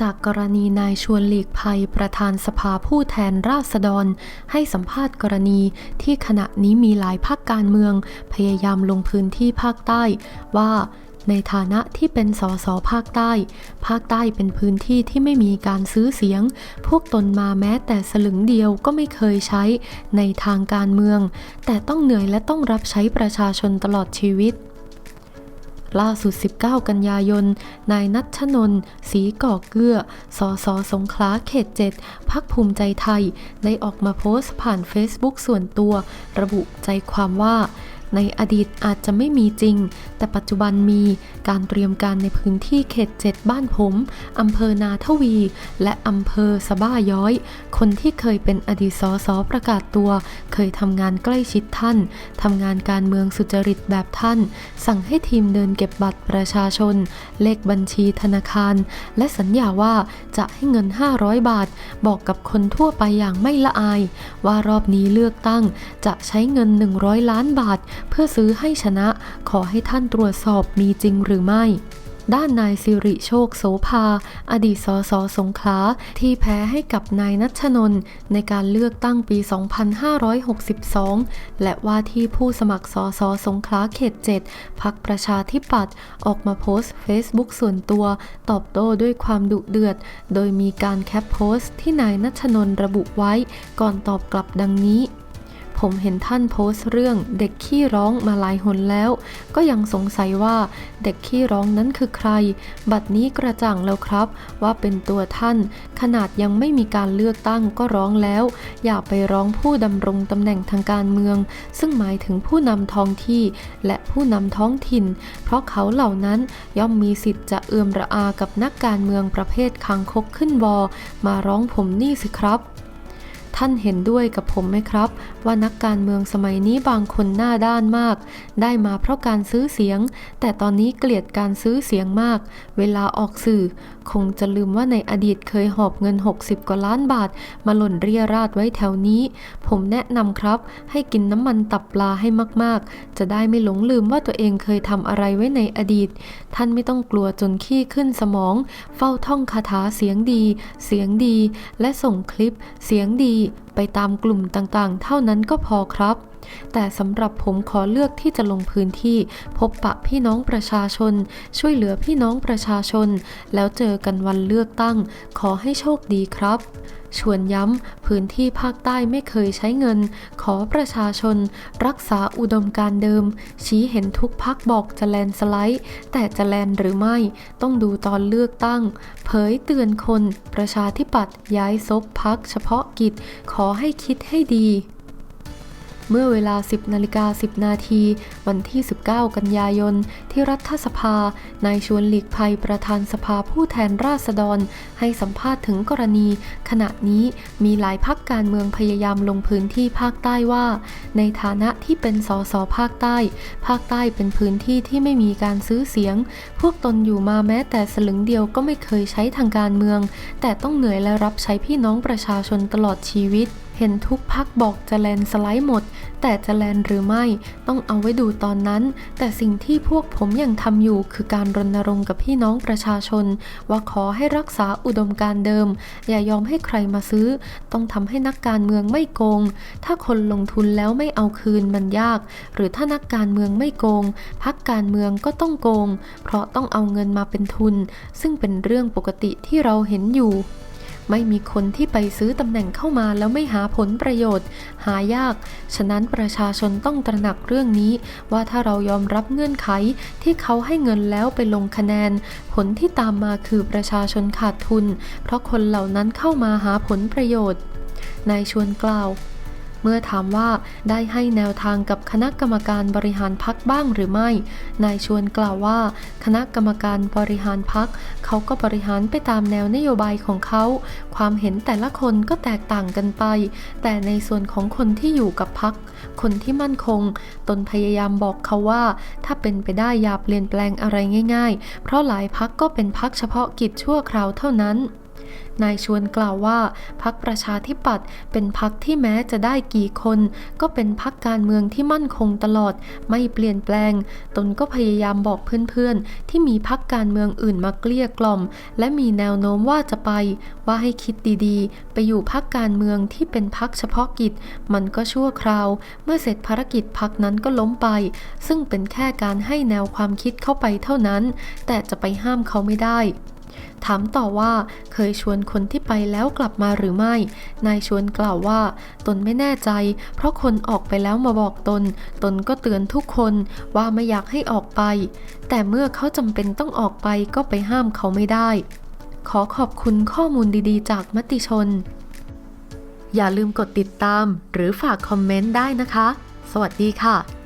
จากกรณีนายชวนหลีกภัยประธานสภาผู้แทนราษฎร ให้สัมภาษณ์กรณีที่ขณะนี้มีหลายภาคการเมือง พยายามลงพื้นที่ภาคใต้ว่าในฐานะที่เป็นสสภาคใต้ ภาคใต้เป็นพื้นที่ที่ไม่มีการซื้อเสียง พวกตนมาแม้แต่สลึงเดียวก็ไม่เคยใช้ในทางการเมือง แต่ต้องเหนื่อยและต้องรับใช้ประชาชนตลอดชีวิต ล่าสุด 19 กันยายน นายนัชนนสีก่อเกื้อ สสสงขลาเขต7พักภูมิใจไทย ได้ออกมาโพสต์ผ่าน Facebook ส่วนตัว ระบุใจความว่า ในอดีตอาจจะไม่มีจริง แต่ปัจจุบันมีการเตรียมการในพื้นที่เขต7บ้านผมอำเภอนาทวี และอำเภอสะบ้าย้อย คนที่เคยเป็นอดีตสสประกาศตัว เคยทำงานใกล้ชิดท่านทำงานการเมืองสุจริตแบบท่าน สั่งให้ทีมเดินเก็บบัตรประชาชน เลขบัญชีธนาคาร และสัญญาว่าจะให้เงิน 500 บาท บอกกับคนทั่วไปอย่างไม่ละอาย ว่ารอบนี้เลือกตั้งจะใช้เงิน 100 ล้านบาทเพื่อซื้อให้ชนะขอให้ท่านตรวจสอบมีจริงหรือไม่ด้านนายสิริโชคโสภา อดีตสสสงขลาที่แพ้ให้กับนายนัชนนท์ในการเลือกตั้งปี 2562 และว่าที่ผู้สมัครสสสงขลาเขต 7 พักประชาธิปัตย์ออกมาโพสต์ Facebook ส่วนตัว ตอบโต้ด้วยความดุเดือด โดยมีการแคปโพสต์ที่นายนัชนนท์ระบุไว้ ก่อนตอบกลับดังนี้ ผมเห็นท่านโพสต์เรื่องเด็กขี้ร้องมาหลายหนแล้ว ก็ยังสงสัยว่าเด็กขี้ร้องนั้นคือใคร บัดนี้กระจ่างแล้วครับ ว่าเป็นตัวท่าน ขนาดยังไม่มีการเลือกตั้งก็ร้องแล้ว อย่าไปร้องผู้ดำรงตำแหน่งทางการเมือง ซึ่งหมายถึงผู้นำท้องที่ และผู้นำท้องถิ่น เพราะเขาเหล่านั้นย่อมมีสิทธิ์จะเอือมระอากับนักการเมืองประเภทคางคกขึ้นวอมาร้องผมนี่สิครับ ท่านเห็นด้วยกับผมไหมครับ ว่านักการเมืองสมัยนี้บางคนหน้าด้านมาก ได้มาเพราะการซื้อเสียง แต่ตอนนี้เกลียดการซื้อเสียงมาก เวลาออกสื่อ คงจะลืมว่าในอดีตเคยหอบเงิน 60 กว่าล้านบาท มาหล่นเรียราดไว้แถวนี้ ผมแนะนำครับ ให้กินน้ำมันตับปลาให้มากๆ จะได้ไม่หลงลืมว่าตัวเองเคยทำอะไรไว้ในอดีต ท่านไม่ต้องกลัวจนขี้ขึ้นสมอง เฝ้าท่องคาถาเสียงดี เสียงดี และส่งคลิป เสียงดี ไปตามกลุ่มต่างๆ เท่านั้นก็พอครับ แต่สำหรับผมขอเลือกที่จะลงพื้นที่ พบปะพี่น้องประชาชน ช่วยเหลือพี่น้องประชาชน แล้วเจอกันวันเลือกตั้ง ขอให้โชคดีครับชวนย้ำพื้นที่ภาคใต้ไม่เคยใช้เงิน ขอประชาชน รักษาอุดมการเดิม ชี้เห็นทุกพักบอกจะแลนสไลด์ แต่จะแลนหรือไม่ ต้องดูตอนเลือกตั้ง เผยเตือนคน ประชาธิปัตย์ย้ายซบพักเฉพาะกิจ ขอให้คิดให้ดี เมื่อเวลา 10นาฬิกา10 นาที วันที่ 19 กันยายน ที่รัฐสภา นายชวนหลีกภัยประธานสภาผู้แทนราษฎร ให้สัมภาษณ์ถึงกรณี ขณะนี้มีหลายพักการเมืองพยายามลงพื้นที่ภาคใต้ว่า ในฐานะที่เป็นสสภาคใต้ ภาคใต้เป็นพื้นที่ที่ไม่มีการซื้อเสียง พวกตนอยู่มาแม้แต่สลึงเดียวก็ไม่เคยใช้ทางการเมือง แต่ต้องเหนื่อยและรับใช้พี่น้องประชาชนตลอดชีวิต เห็นทุกพักบอกจะแลนสไลด์หมด แต่จะแลนหรือไม่ต้องเอาไว้ดูตอนนั้น แต่สิ่งที่พวกผมยังทำอยู่คือการรณรงค์กับพี่น้องประชาชน ว่าขอให้รักษาอุดมการเดิม อย่ายอมให้ใครมาซื้อ ต้องทำให้นักการเมืองไม่โกง ถ้าคนลงทุนแล้วไม่เอาคืนมันยาก หรือถ้านักการเมืองไม่โกง พักการเมืองก็ต้องโกง เพราะต้องเอาเงินมาเป็นทุน ซึ่งเป็นเรื่องปกติที่เราเห็นอยู่ ไม่มีคนที่ไปซื้อตำแหน่งเข้ามาแล้วไม่หาผลประโยชน์ หายาก ฉะนั้นประชาชนต้องตระหนักเรื่องนี้ ว่าถ้าเรายอมรับเงื่อนไขที่เขาให้เงินแล้วไปลงคะแนน ผลที่ตามมาคือประชาชนขาดทุน เพราะคนเหล่านั้นเข้ามาหาผลประโยชน์ นายชวนกล่าว เมื่อถามว่าได้ให้แนวทางกับคณะกรรมการบริหารพักบ้างหรือไม่ นายชวนกล่าวว่า คณะกรรมการบริหารพักเขาก็บริหารไปตามแนวนโยบายของเขา ความเห็นแต่ละคนก็แตกต่างกันไป แต่ในส่วนของคนที่อยู่กับพัก คนที่มั่นคง ตนพยายามบอกเขาว่า ถ้าเป็นไปได้อย่าเปลี่ยนแปลงอะไรง่าย ๆ เพราะหลายพักก็เป็นพักเฉพาะกิจชั่วคราวเท่านั้น นายชวนกล่าวว่าพักประชาธิปัตย์เป็นพักที่แม้จะได้กี่คน ก็เป็นพักการเมืองที่มั่นคงตลอด ไม่เปลี่ยนแปลง ตนก็พยายามบอกเพื่อนๆ ที่มีพักการเมืองอื่นมาเกลี้ยกล่อม และมีแนวโน้มว่าจะไป ว่าให้คิดดีๆ ไปอยู่พักการเมืองที่เป็นพักเฉพาะกิจ มันก็ชั่วคราว เมื่อเสร็จภารกิจพักนั้นก็ล้มไป ซึ่งเป็นแค่การให้แนวความคิดเข้าไปเท่านั้น แต่จะไปห้ามเขาไม่ได้ ถามต่อว่าเคยชวนคนที่ไปแล้วกลับมาหรือไม่ นายชวนกล่าวว่า ตนไม่แน่ใจ เพราะคนออกไปแล้วมาบอกตน ตนก็เตือนทุกคนว่าไม่อยากให้ออกไป แต่เมื่อเขาจำเป็นต้องออกไปก็ไปห้ามเขาไม่ได้ ขอขอบคุณข้อมูลดีๆ จากมติชน อย่าลืมกดติดตาม หรือฝากคอมเมนต์ได้นะคะ สวัสดีค่ะ